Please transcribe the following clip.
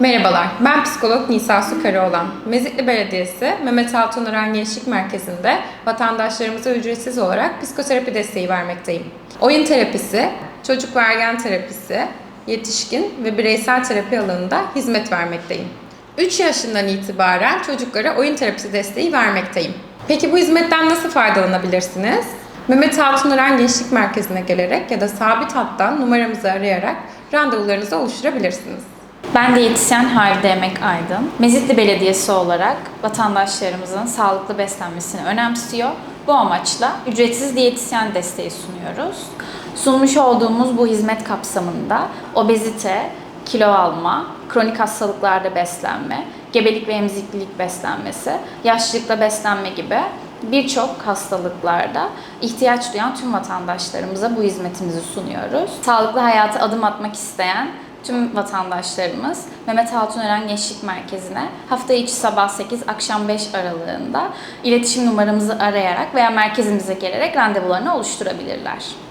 Merhabalar, ben psikolog Nisa Sukarıoğlan. Mezitli Belediyesi Mehmet Altunaran Gençlik Merkezi'nde vatandaşlarımıza ücretsiz olarak psikoterapi desteği vermekteyim. Oyun terapisi, çocuk ve ergen terapisi, yetişkin ve bireysel terapi alanında hizmet vermekteyim. 3 yaşından itibaren çocuklara oyun terapisi desteği vermekteyim. Peki bu hizmetten nasıl faydalanabilirsiniz? Mehmet Altunaran Gençlik Merkezi'ne gelerek ya da sabit hattan numaramızı arayarak randevularınızı oluşturabilirsiniz. Ben diyetisyen Halide Emek Aydın. Mezitli Belediyesi olarak vatandaşlarımızın sağlıklı beslenmesini önemsiyor. Bu amaçla ücretsiz diyetisyen desteği sunuyoruz. Sunmuş olduğumuz bu hizmet kapsamında obezite, kilo alma, kronik hastalıklarda beslenme, gebelik ve emziklilik beslenmesi, yaşlılıkta beslenme gibi birçok hastalıklarda ihtiyaç duyan tüm vatandaşlarımıza bu hizmetimizi sunuyoruz. Sağlıklı hayata adım atmak isteyen tüm vatandaşlarımız Mehmet Altunören Gençlik Merkezi'ne hafta içi sabah 8, akşam 5 aralığında iletişim numaramızı arayarak veya merkezimize gelerek randevularını oluşturabilirler.